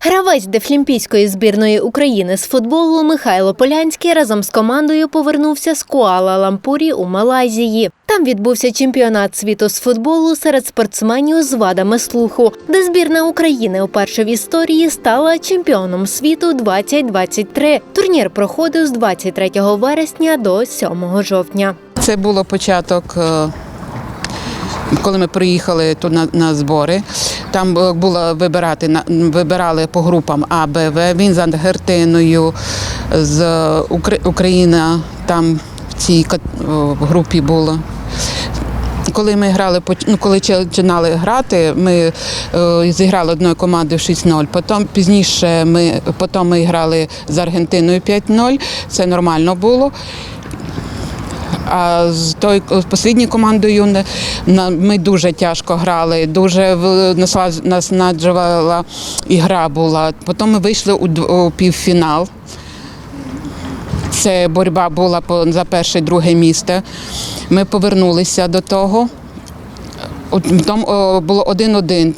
Гравець дефлімпійської збірної України з футболу Михайло Полянський разом з командою повернувся з Куала-Лампурі у Малайзії. Там відбувся чемпіонат світу з футболу серед спортсменів з вадами слуху, де збірна України уперше в історії стала чемпіоном світу 2023. Турнір проходив з 23 вересня до 7 жовтня. Це було початок, е, коли ми приїхали тут на, на збори. Там е, було вибирати вибирали по групам А, Б, В. Він з Ангертиною, з Укра- Україна там в цій групі було. Коли ми грали, ну, коли починали грати, ми е, зіграли одною командою 6-0. Потім пізніше ми, потім ми грали з Аргентиною 5-0. Це нормально було. А з той з послідньою командою ми дуже тяжко грали, дуже наснаджувала ігра була. Потім ми вийшли у, півфінал. Це боротьба була за перше друге місце. Ми повернулися до того. О, було один-один.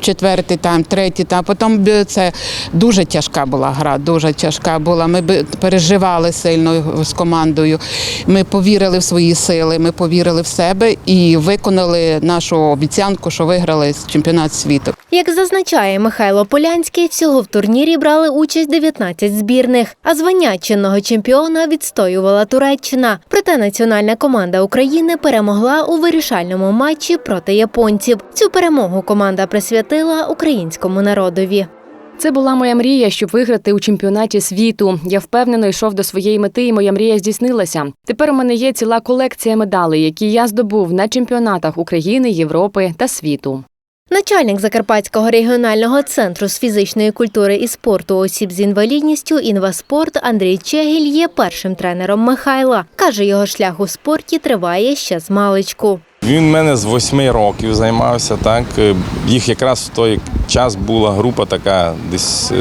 Четвертий там, третій там. Потім це дуже тяжка була гра, дуже тяжка була. Ми переживали сильно з командою. Ми повірили в свої сили, ми повірили в себе і виконали нашу обіцянку, що виграли чемпіонат світу. Як зазначає Михайло Полянський, всього в турнірі брали участь 19 збірних, а звання чинного чемпіона відстоювала Туреччина. Проте національна команда України перемогла у вирішальному матчі проти японців. Цю перемогу команда присвятила українському народові. Це була моя мрія, щоб виграти у чемпіонаті світу. Я впевнено йшов до своєї мети, і моя мрія здійснилася. Тепер у мене є ціла колекція медалей, які я здобув на чемпіонатах України, Європи та світу. Начальник Закарпатського регіонального центру з фізичної культури і спорту осіб з інвалідністю «Інваспорт» Андрій Чегіль є першим тренером Михайла. Каже, його шлях у спорті триває ще з маличку. Він в мене з восьми років займався. Так Е, їх якраз в той час була група така, десь е,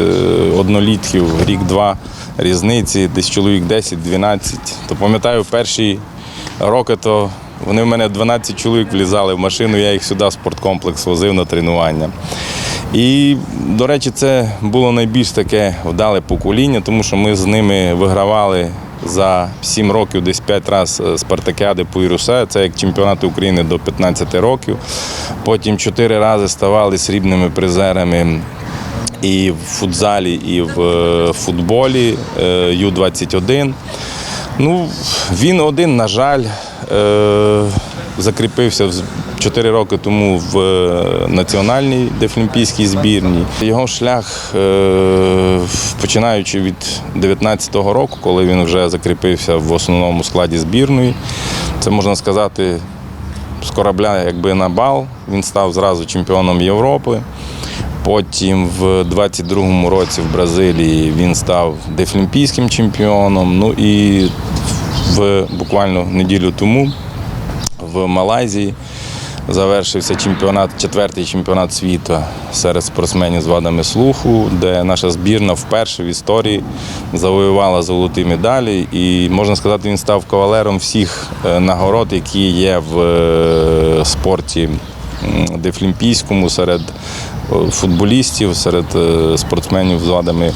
однолітків, рік-два різниці, десь чоловік 10-12. То пам'ятаю, перші роки то вони в мене 12 чоловік влізали в машину, я їх сюди в спорткомплекс возив на тренування. І, до речі, це було найбільш таке вдале покоління, тому що ми з ними вигравали за 7 років десь 5 разів спартакіади по Ірусе. Це як чемпіонати України до 15 років. Потім 4 рази ставали срібними призерами і в футзалі, і в е, футболі е, Ю-21. Ну, він один, на жаль, е, закріпився 4 роки тому в е, національній дефлімпійській збірні. Його шлях, е, починаючи від 19-го року, коли він вже закріпився в основному складі збірної, це можна сказати, з корабля якби на бал. Він став зразу чемпіоном Європи. Потім в 22-му році в Бразилії він став дефлімпійським чемпіоном. Ну і в буквально неділю тому в Малайзії завершився чемпіонат, четвертий чемпіонат світу серед спортсменів з вадами слуху, де наша збірна вперше в історії завоювала золоті медалі. І можна сказати, він став кавалером всіх е, нагород, які є в е, спорті дефлімпійському серед е, футболістів, серед спортсменів з вадами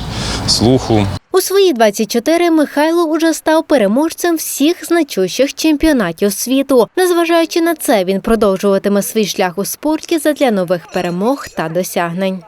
слуху. У свої 24 Михайло уже став переможцем всіх значущих чемпіонатів світу. Незважаючи на це, він продовжуватиме свій шлях у спорті задля нових перемог та досягнень.